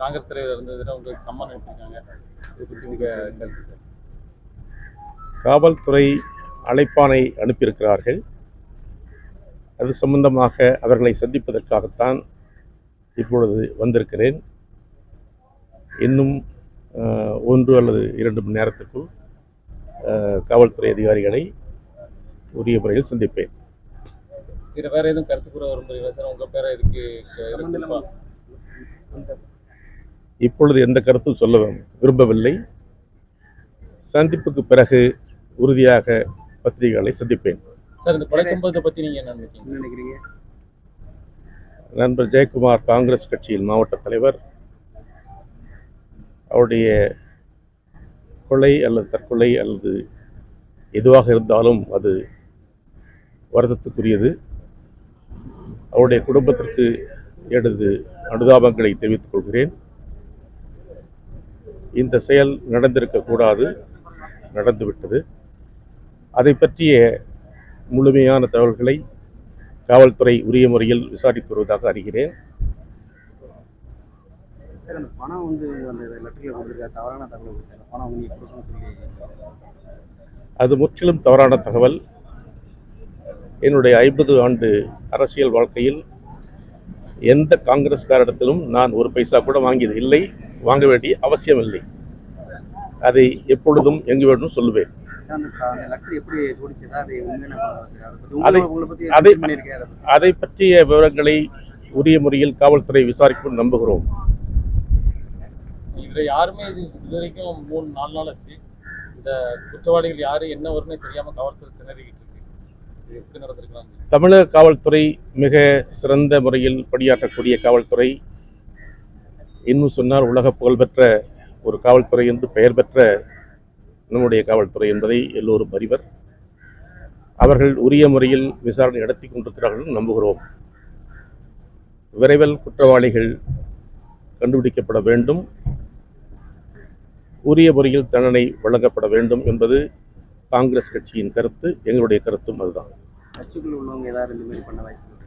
தலைவர் இருந்ததுன்னா உங்களுக்கு சம்மன் அனுப்பியிருக்காங்க இது குறித்து நீங்க கருத்து சார் காவல்துறை அழைப்பானை அனுப்பியிருக்கிறார்கள். அது சம்பந்தமாக அவர்களை சந்திப்பதற்காகத்தான் இப்பொழுது வந்திருக்கிறேன். இன்னும் ஒன்று அல்லது இரண்டு மணி நேரத்துக்குள் காவல்துறை அதிகாரிகளை உரிய முறையில் சந்திப்பேன். இதுல வேற எதுவும் கருத்து கூற விரும்புறீங்களா சார் உங்க பேரை இதுக்கு இப்பொழுது எந்த கருத்தும் சொல்ல விரும்பவில்லை. சந்திப்புக்கு பிறகு உறுதியாக பத்திரிகைகளை சந்திப்பேன். சார் இந்த கொலை சம்பவத்தை பத்தி நீங்க என்ன நினைக்கிறீங்க? நினைக்கிறீங்க? நண்பர் ஜெயக்குமார் காங்கிரஸ் கட்சியின் மாவட்ட தலைவர். அவருடைய கொலை அல்லது தற்கொலை அல்லது எதுவாக இருந்தாலும் அது வருத்தத்துக்குரியது. அவருடைய குடும்பத்திற்கு எனது அனுதாபங்களை தெரிவித்துக் கொள்கிறேன். இந்த செயல் நடந்திருக்கக்கூடாது நடந்துவிட்டது அதை பற்றிய முழுமையான தகவல்களை காவல்துறை உரிய முறையில் விசாரித்து வருவதாக அறிகிறேன். அது முற்றிலும் தவறான தகவல். என்னுடைய ஐம்பது ஆண்டு அரசியல் வாழ்க்கையில் எந்த காங்கிரஸ்காரிடத்திலும் நான் ஒரு பைசா கூட வாங்கியது இல்லை. வாங்க வேண்டிய அவசியம் இல்லை அதை எப்பொழுதும் எங்கு வேண்டும் சொல்லுவேன். அது பற்றிய விவரங்களை உரிய முறையில் காவல்துறை விசாரிக்கும் நம்புகிறோம். இதுல யாருமே இது இது வரைக்கும் மூணு நாலு நாள் ஆச்சு. இந்த குற்றவாளிகள் யாரு என்ன வரும்னு தெரியாம காவல்துறை திணறிக்கிட்டு இருக்கு. நடந்திருக்கலாம்? தமிழக காவல்துறை மிக சிறந்த முறையில் பணியாற்றக்கூடிய காவல்துறை இன்னும் சொன்னால் உலக புகழ்பெற்ற ஒரு காவல்துறை என்று பெயர் பெற்ற நம்முடைய காவல்துறை என்பதை எல்லோரும் அறிவர். அவர்கள் உரிய முறையில் விசாரணை நடத்தி கொண்டிருக்கிறார்கள் நம்புகிறோம். விரைவில் குற்றவாளிகள் கண்டுபிடிக்கப்பட வேண்டும். உரிய முறையில் தண்டனை வழங்கப்பட வேண்டும் என்பது காங்கிரஸ் கட்சியின் கருத்து எங்களுடைய கருத்தும் அதுதான். கட்சிக்குள் உள்ளவங்க ஏதாவது இந்த மாதிரி பண்ண வாய்ப்பு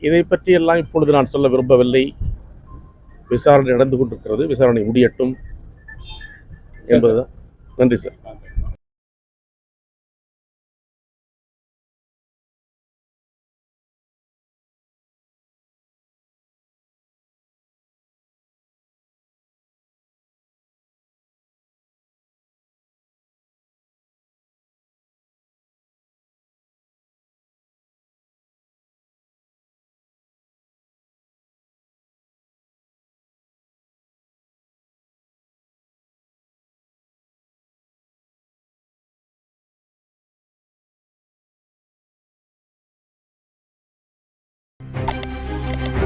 இதை பற்றியெல்லாம் இப்பொழுது நான் சொல்ல விரும்பவில்லை. விசாரணை நடந்து கொண்டிருக்கிறது. விசாரணை முடியட்டும். என்பதுதான். நன்றி சார்.